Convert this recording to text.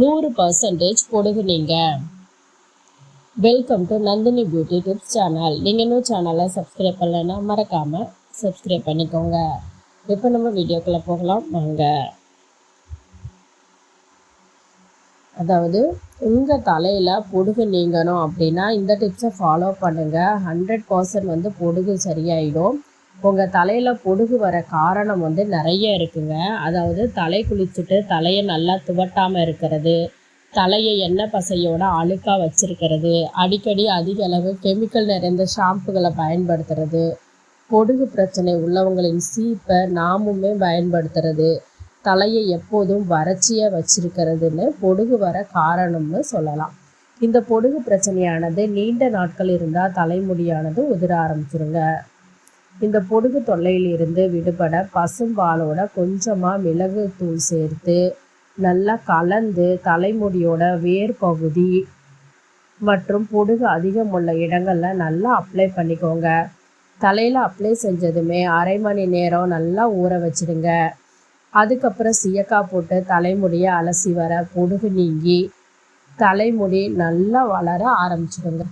நூறு பர்சன்டேஜ் பொடுகு நீங்கள் welcome to Nandini beauty tips channel நீங்கள் இன்னும் சேனலை சப்ஸ்கிரைப் பண்ணலைன்னா மறக்காமல் சப்ஸ்கிரைப் பண்ணிக்கோங்க. இப்போ நம்ம வீடியோக்குள்ளே போகலாம். வாங்க. அதாவது உங்கள் தலையில் பொடுகு நீங்கணும் அப்படின்னா இந்த டிப்ஸை ஃபாலோ பண்ணுங்கள் ஹண்ட்ரட் பர்சன்ட் வந்து பொடுகு சரியாயிடும். உங்கள் தலையில் பொடுகு வர காரணம் வந்து நிறைய இருக்குங்க. அதாவது தலை குளிச்சுட்டு தலையை நல்லா துவட்டாமல் இருக்கிறது தலையை எண்ணெய் பசையோட அழுக்காக வச்சுருக்கிறது அடிக்கடி அதிக அளவு கெமிக்கல் நிறைந்த ஷாம்புகளை பயன்படுத்துறது பொடுகு பிரச்சனை உள்ளவங்களின் சீப்பை நாமுமே பயன்படுத்துறது தலையை எப்போதும் வறட்சியாக வச்சிருக்கிறதுன்னு பொடுகு வர காரணம்னு சொல்லலாம். இந்த பொடுகு பிரச்சனையானது நீண்ட நாட்கள் இருந்தால் தலைமுடியானது உதிர ஆரம்பிச்சிருங்க. இந்த பொடுகு தொல்லையிலிருந்து விடுபட பசும்பாலோட கொஞ்சமாக மிளகு தூள் சேர்த்து நல்லா கலந்து தலைமுடியோட வேர் பகுதி மற்றும் பொடுகு அதிகம் உள்ள இடங்களில் நல்லா அப்ளை பண்ணிக்கோங்க. தலையில் அப்ளை செஞ்சதுமே அரை மணி நேரம் நல்லா ஊற வச்சிடுங்க. அதுக்கப்புறம் சீயக்காய் போட்டு தலைமுடியை அலசி வர பொடுகு நீங்கி தலைமுடி நல்லா வளர ஆரம்பிச்சிடுங்க.